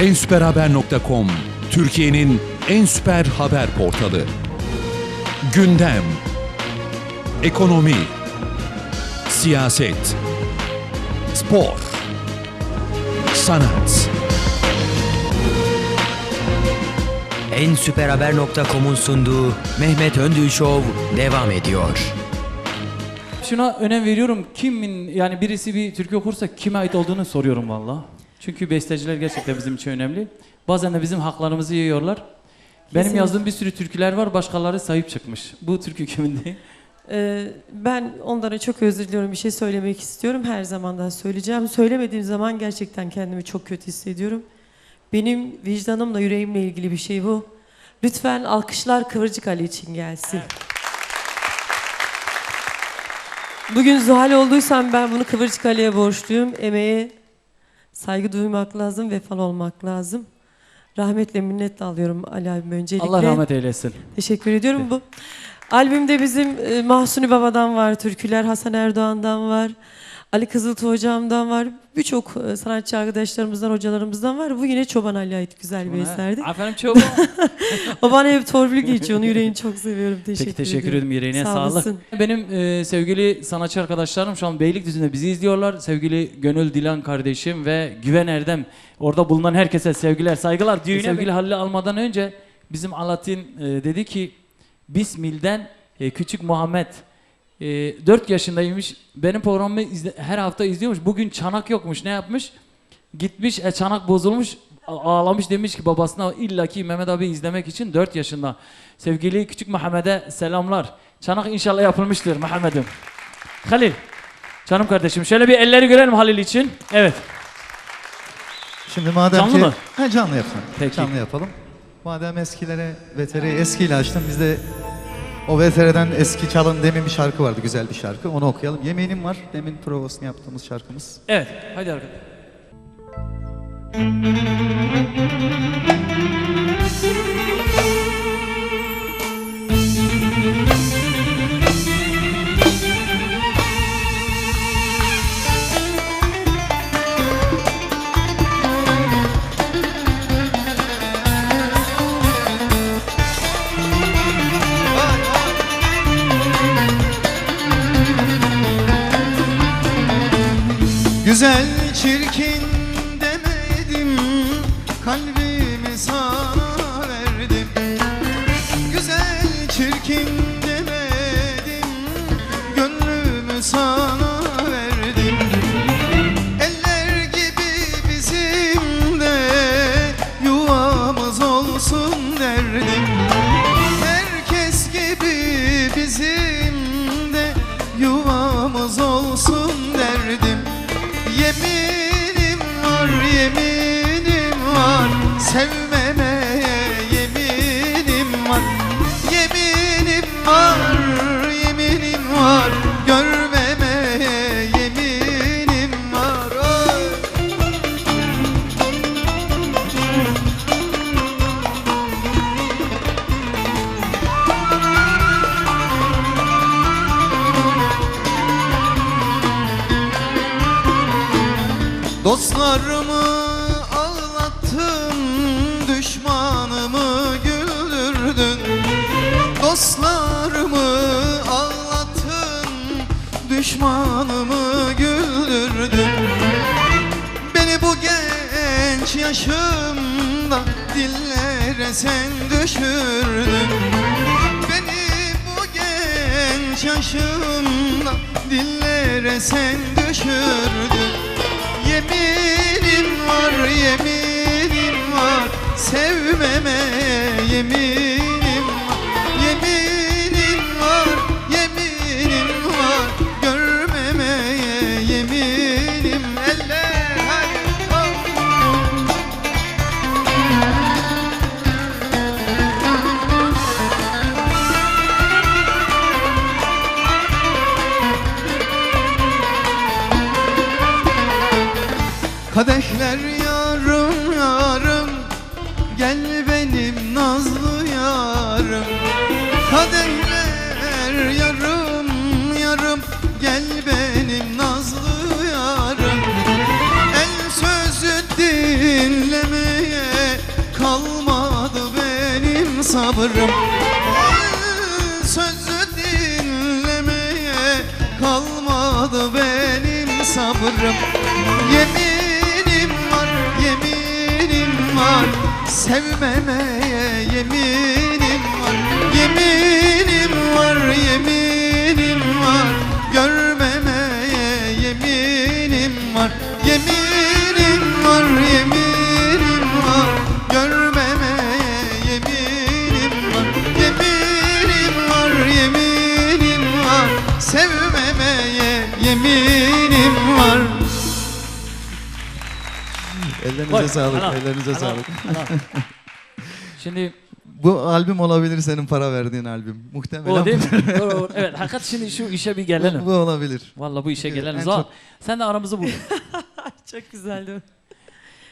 ensüperhaber.com Türkiye'nin en süper haber portalı. Gündem, ekonomi, siyaset, spor, sanat. En süperhaber.com'un sunduğu Mehmet Öndül Show devam ediyor. Şuna önem veriyorum. Kimin yani birisi bir türkü okursa kime ait olduğunu soruyorum valla. Çünkü besteciler gerçekten bizim için önemli. Bazen de bizim haklarımızı yiyorlar. Benim Kesinlikle. yazdığım bir sürü türküler var. Başkaları sahip çıkmış. Bu türkü kimin değil? Ee, ben onlara çok özür diliyorum. Bir şey söylemek istiyorum. Her zaman daha söyleyeceğim. Söylemediğim zaman gerçekten kendimi çok kötü hissediyorum. Benim vicdanımla, yüreğimle ilgili bir şey bu. Lütfen alkışlar Kıvırcık Ali için gelsin. Bugün Zuhal olduysam ben bunu Kıvırcık Ali'ye borçluyum. Emeğe saygı duymak lazım, vefalı olmak lazım. Rahmetle minnetle alıyorum Ali abim öncelikle. Allah rahmet eylesin. Teşekkür ediyorum. Bu albümde bizim e, Mahsuni Baba'dan var, türküler Hasan Erdoğan'dan var, Ali Kızıltuğ hocamdan var, birçok e, sanatçı arkadaşlarımızdan, hocalarımızdan var. Bu yine Çoban Ali'ye ait güzel bir eserdi. Aferin çoban. O bana hep torpil geçiyor, onu yüreğini çok seviyorum. Teşekkür, Peki teşekkür ederim yüreğine Sağ sağlık. olasın. Benim e, sevgili sanatçı arkadaşlarım şu an Beylikdüzü'nde bizi izliyorlar. Sevgili Gönül Dilan kardeşim ve Güven Erdem. Orada bulunan herkese sevgiler, saygılar. Düğüne sevgili Halil'i almadan önce bizim Alatin e, dedi ki Bismil'den e, küçük Muhammed e, 4 yaşındaymış. Benim programımı izle- her hafta izliyormuş. Bugün çanak yokmuş. Ne yapmış? Gitmiş e, çanak bozulmuş. Ağlamış demiş ki babasına illaki Mehmet abi izlemek için 4 yaşında. Sevgili küçük Muhammed'e selamlar. Çanak inşallah yapılmıştır Muhammed'im. Halil. Canım kardeşim şöyle bir elleri görelim Halil için. Evet. Şimdi madem Canlı ki... mı? Ha, canlı yapalım. Peki. Canlı yapalım. Madem eskilere VTR'yi eskiyle açtım biz de o VTR'den eski çalın demin bir şarkı vardı güzel bir şarkı onu okuyalım. Yemeğim var demin provasını yaptığımız şarkımız. Evet. Hadi arkadaşlar. Güzel çirkin var Sevmemeye genç yaşımda dillere sen düşürdün. Beni bu genç yaşımda dillere sen düşürdün. Yeminim var, yeminim var Sevmeme yeminim Kadehler yarım yarım. Gel benim nazlı yarım. Kadehler yarım yarım. Gel benim nazlı yarım. El sözü dinlemeye Kalmadı benim sabrım sözü dinlemeye Kalmadı benim sabrım Sevmemeye yeminim var. Yeminim var, yeminim var. Görmemeye yeminim var. Yeminim var, yeminim var. Görmemeye yeminim var. Yeminim var, yeminim var. Sevmemeye yeminim var. Ellerinize Vay, sağlık, ana, ellerinize ana, sağlık. Şimdi Bu albüm olabilir senin para verdiğin albüm. Muhtemelen o değil mi? Doğru, doğru. evet hakikat şimdi şu işe bir bu, gelelim. bu olabilir. Vallahi bu işe gelelim. çok- Zuhal, sen de aramızı bul. Çok güzeldi.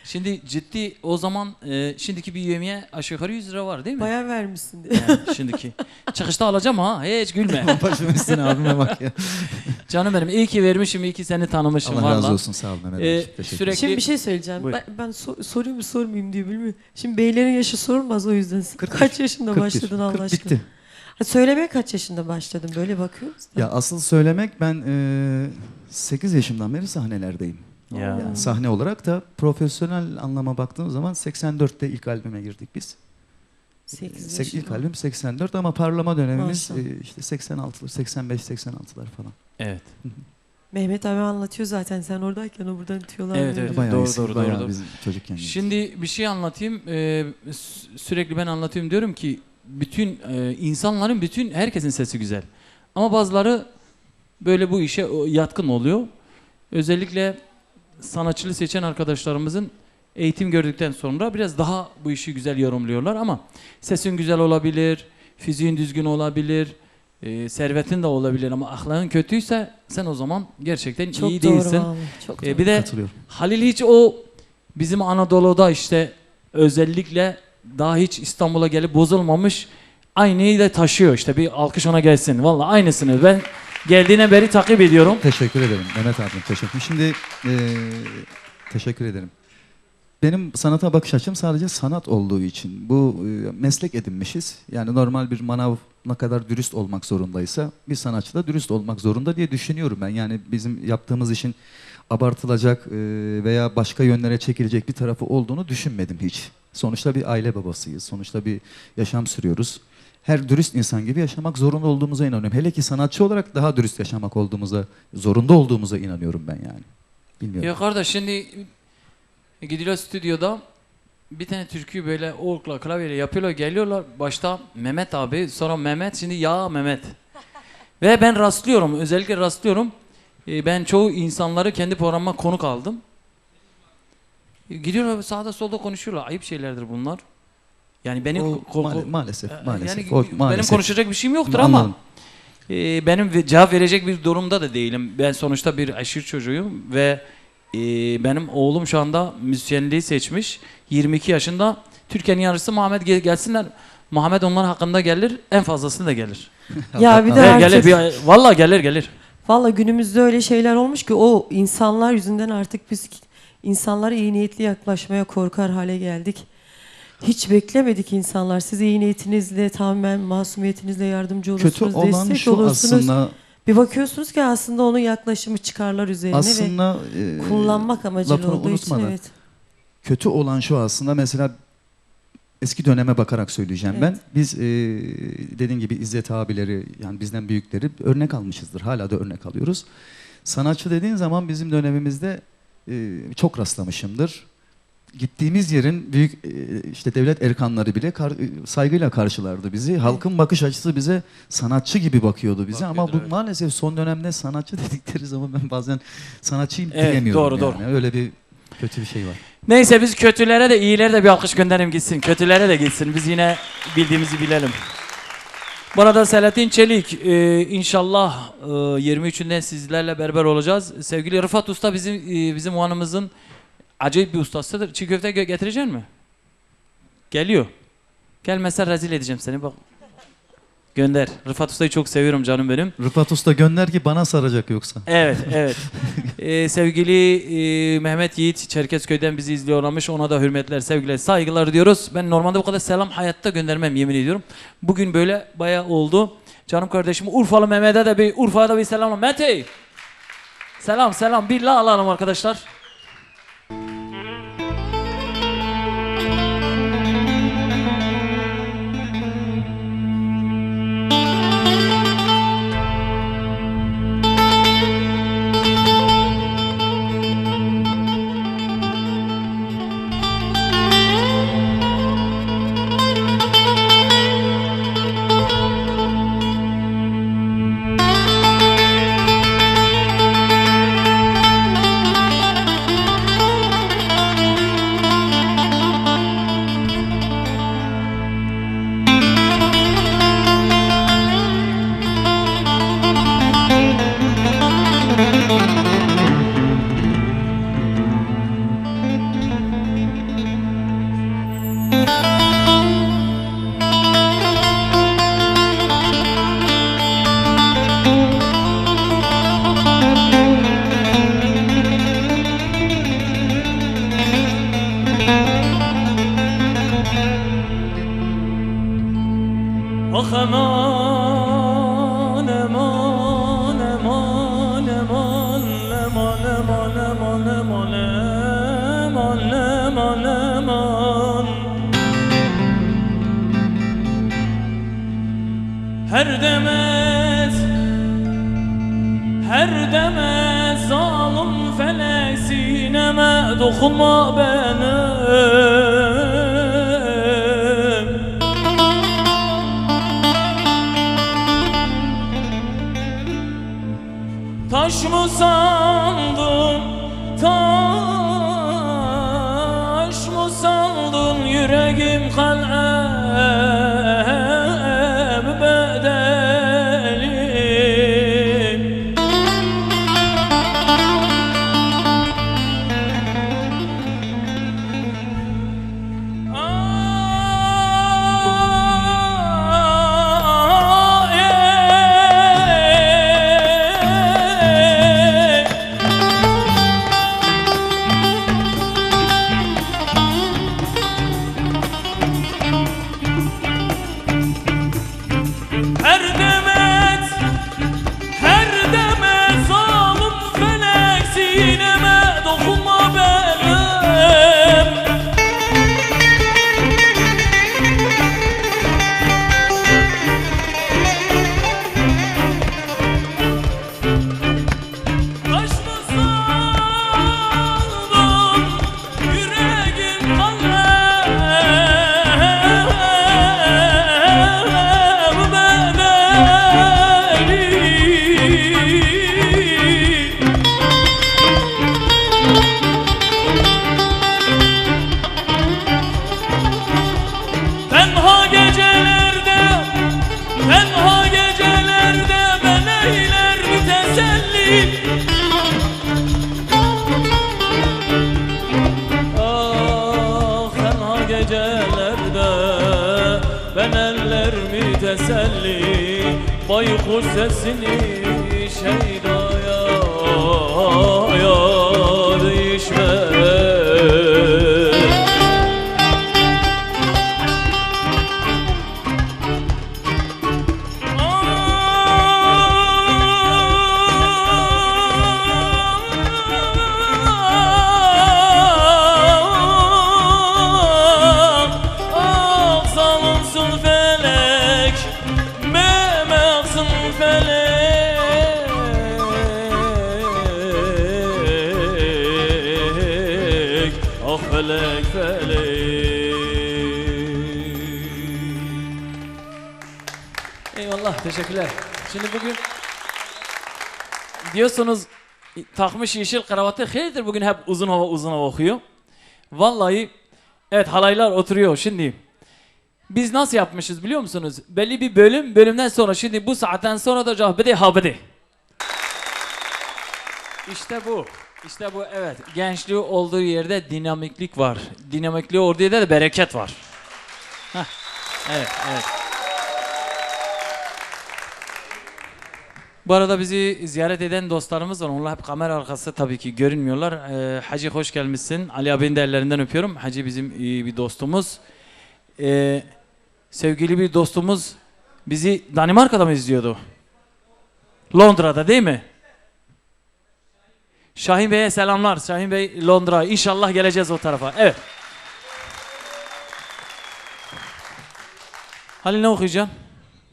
Şimdi ciddi o zaman e, şimdiki bir yemeğe aşağı yukarı 100 lira var değil mi? Bayağı vermişsin diye. Yani şimdiki. Çıkışta alacağım ha. Hiç gülme. Başım üstüne albüme bak ya. Canım benim iyi ki vermişim, iyi ki seni tanımışım. Allah razı olsun sağ olun Mehmet Ee. Teşekkür sürekli-. Şimdi bir şey söyleyeceğim. Buyur. Ben, ben so- sorayım mı sormayayım diye bilmiyorum. Şimdi beylerin yaşı sorulmaz o yüzden. 41, kaç yaşında 41, başladın Allah 40 aşkına? bitti. Ha, söylemeye kaç yaşında başladın? Böyle bakıyoruz da. Ya asıl söylemek ben e, 8 yaşımdan beri sahnelerdeyim. Ya. Yani sahne olarak da profesyonel anlama baktığım zaman 84'te ilk albüme girdik biz. 8 Sek- ilk albüm 84 ama parlama dönemimiz Maşallah. e, işte 86'lar, 85 86'lar falan. Evet. Mehmet abi anlatıyor zaten sen oradayken o buradan tüyolar Evet, veriyor. evet. Bayağı Doğru, eski, doğru, bayağı doğru, doğru. bizim çocukken. Şimdi bir şey anlatayım. Ee, sü- sürekli ben anlatıyorum diyorum ki bütün e, insanların bütün herkesin sesi güzel. Ama bazıları böyle bu işe o, yatkın oluyor. Özellikle sanatçılığı seçen arkadaşlarımızın eğitim gördükten sonra biraz daha bu işi güzel yorumluyorlar ama sesin güzel olabilir, fiziğin düzgün olabilir, e, servetin de olabilir ama ahlakın kötüyse sen o zaman gerçekten Çok iyi doğru değilsin. vallahi, Çok E, doğru. bir de Katılıyorum. Halil hiç o bizim Anadolu'da işte özellikle daha hiç İstanbul'a gelip bozulmamış aynıyı da taşıyor işte bir alkış ona gelsin. Vallahi aynısını ben geldiğine beri takip ediyorum. Teşekkür ederim Mehmet abim teşekkür. Şimdi e, teşekkür ederim. Benim sanata bakış açım sadece sanat olduğu için. Bu e, meslek edinmişiz. Yani normal bir manav ne kadar dürüst olmak zorundaysa bir sanatçı da dürüst olmak zorunda diye düşünüyorum ben. Yani bizim yaptığımız işin abartılacak e, veya başka yönlere çekilecek bir tarafı olduğunu düşünmedim hiç. Sonuçta bir aile babasıyız. Sonuçta bir yaşam sürüyoruz. Her dürüst insan gibi yaşamak zorunda olduğumuza inanıyorum. Hele ki sanatçı olarak daha dürüst yaşamak olduğumuza, zorunda olduğumuza inanıyorum ben yani. Bilmiyorum. Ya kardeş şimdi gidiyorlar stüdyoda bir tane türküyü böyle orkla klavyeyle yapıyorlar geliyorlar başta Mehmet abi sonra Mehmet şimdi ya Mehmet ve ben rastlıyorum özellikle rastlıyorum Ee, ben çoğu insanları kendi programıma konuk aldım gidiyorlar sağda solda konuşuyorlar ayıp şeylerdir bunlar yani beni O ko- maalesef, Ee, maalesef. yani o, benim maalesef. konuşacak bir şeyim yoktur Anladım. ama e, benim cevap verecek bir durumda da değilim. Ben sonuçta bir aşırı çocuğuyum ve e, benim oğlum şu anda müzisyenliği seçmiş. 22 yaşında. Türkiye'nin yarısı Muhammed gel- gelsinler. Muhammed onlar hakkında gelir. En fazlasını da gelir. Ya bir de Gelir, artık gelir. Bir, vallahi gelir gelir. valla günümüzde öyle şeyler olmuş ki o insanlar yüzünden artık biz insanlara iyi niyetli yaklaşmaya korkar hale geldik. Hiç beklemedik insanlar. Siz iyi niyetinizle tamamen masumiyetinizle yardımcı olursunuz, Kötü olan destek şu olursunuz. aslında Bir bakıyorsunuz ki aslında onun yaklaşımı çıkarlar üzerine ve aslında e, kullanmak amacıyla lafını olduğu için evet. kötü olan şu aslında mesela eski döneme bakarak söyleyeceğim ben. Evet. Biz e, dediğin gibi İzzet abileri yani bizden büyükleri örnek almışızdır. Hala da örnek alıyoruz. Sanatçı dediğin zaman bizim dönemimizde e, çok rastlamışımdır. Gittiğimiz yerin büyük e, işte devlet erkanları bile kar- e, saygıyla karşılardı bizi. Halkın bakış açısı bize sanatçı gibi bakıyordu bize ama bu evet. maalesef son dönemde sanatçı dedikleri zaman ben bazen sanatçıyım Evet, diyemiyorum doğru, yani. Öyle bir kötü bir şey var. Neyse biz kötülere de iyilere de bir alkış gönderelim gitsin. Kötülere de gitsin. Biz yine bildiğimizi bilelim. Bu arada Selahattin Çelik e, inşallah e, 23'ünde sizlerle beraber olacağız. Sevgili Rıfat Usta bizim e, bizim hanımızın acayip bir ustasıdır. Çiğ köfte gö- getirecek mi? Geliyor. Gelmezse rezil edeceğim seni bak. Gönder. Rıfat Usta'yı çok seviyorum canım benim. Rıfat Usta gönder ki bana saracak yoksa. Evet, evet. Ee, sevgili e, Mehmet Yiğit Çerkezköy'den bizi izliyorlarmış. Ona da hürmetler, sevgiler, saygılar diyoruz. Ben normalde bu kadar selam hayatta göndermem yemin ediyorum. Bugün böyle bayağı oldu. Canım kardeşim Urfalı Mehmet'e de bir Urfa'ya da bir selam. Mete! Selam selam. Bir la alalım arkadaşlar. Ah aman aman aman aman aman aman aman aman aman aman aman. Her demet her demet zalim felek sineme dokunma benim sandın, taş mı sandın? Yüreğim kalem Baykuş sesini teşekkürler. Şimdi bugün diyorsunuz takmış yeşil kravatı hayırdır bugün hep uzun hava uzun hava okuyor. Vallahi evet halaylar oturuyor şimdi. Biz nasıl yapmışız biliyor musunuz? Belli bir bölüm bölümden sonra şimdi bu saatten sonra da cahbede habede. İşte bu. İşte bu evet. Gençliği olduğu yerde dinamiklik var. Dinamikliği olduğu yerde de bereket var. Heh. Evet, evet. Bu arada bizi ziyaret eden dostlarımız var. Onlar hep kamera arkası tabii ki görünmüyorlar. Ee, Hacı hoş gelmişsin. Ali abinin de ellerinden öpüyorum. Hacı bizim iyi bir dostumuz. Ee, sevgili bir dostumuz bizi Danimarka'da mı izliyordu? Londra'da değil mi? Şahin Bey'e selamlar. Şahin Bey Londra. İnşallah geleceğiz o tarafa. Evet. Halil ne okuyacaksın?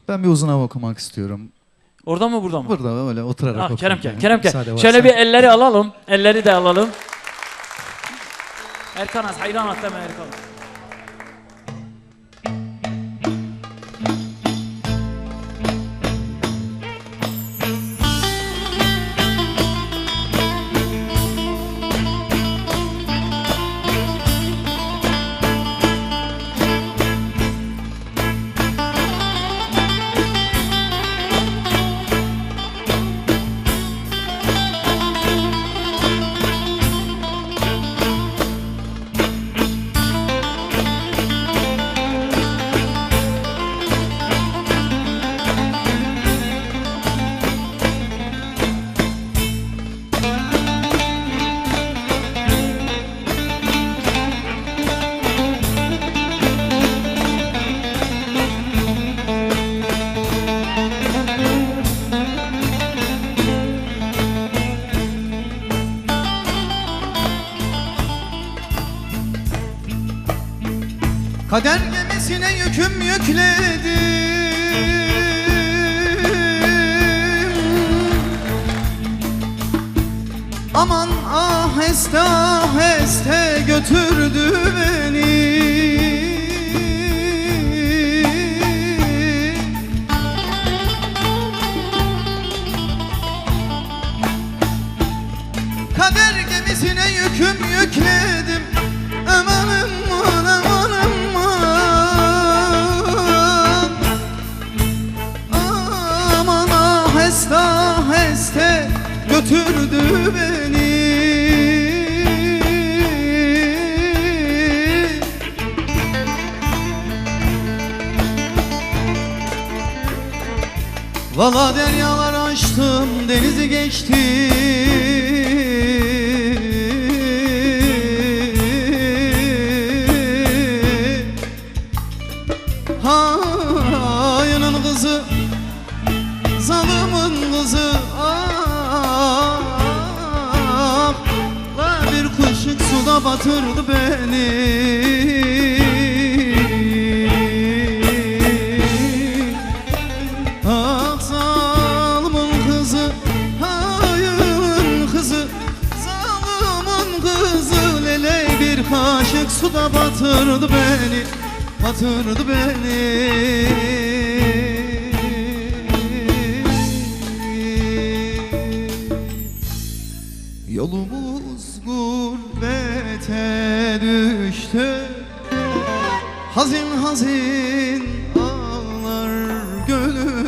Ben bir uzun hava okumak istiyorum. Orada mı burada mı? Burada böyle oturarak Ah, Kerem gel, yani. Kerem gel. Şöyle bir elleri alalım. Elleri de alalım. Erkan az hayran at deme Erkan. Aman aheste aheste götürdü beni Valla deryalar açtım denizi geçtim Hayının kızı Zalımın kızı Ah La bir kuşuk suda batırdı beni batırdı beni Batırdı beni. Yolumuz gurbete düştü. Hazin hazin ağlar gönül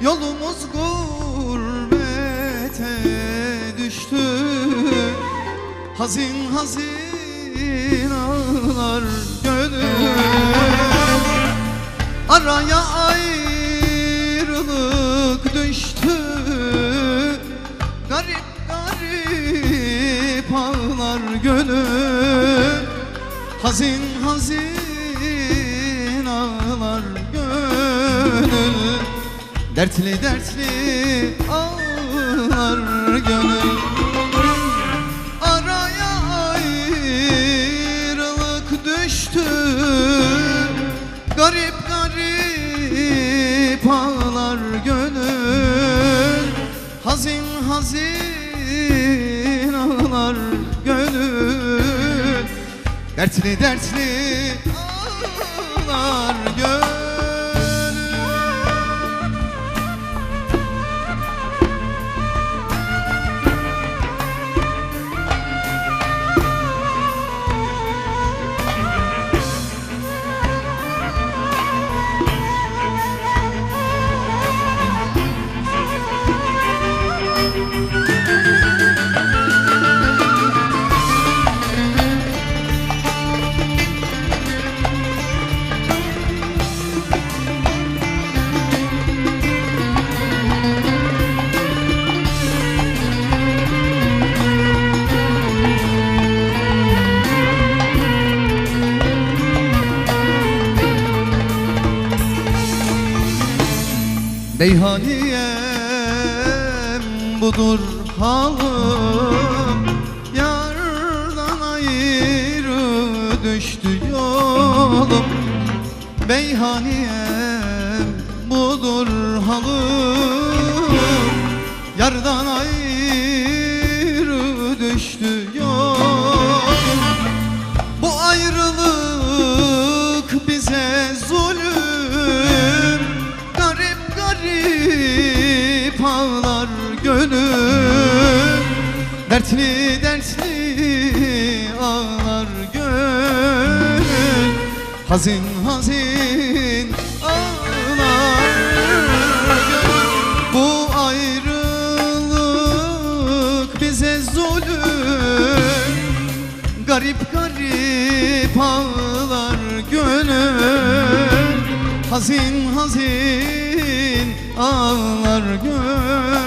Yolumuz gurbete düştü. Hazin hazin ağlar gönül. Araya ayrılık düştü. Garip garip ağlar gönül. Hazin hazin ağlar gönül. Dertli dertli ağlar gönül Hazin ağlar gönül. Dertli dertli ağlar gönül Meyhaniyem budur halim Yardan ayrı düştü yolum. Meyhaniyem budur halim Yardan ayrı Dertli dertli ağlar gönül Hazin hazin ağlar gönül Bu ayrılık bize zulüm. Garip garip ağlar gönül. Hazin hazin ağlar gönül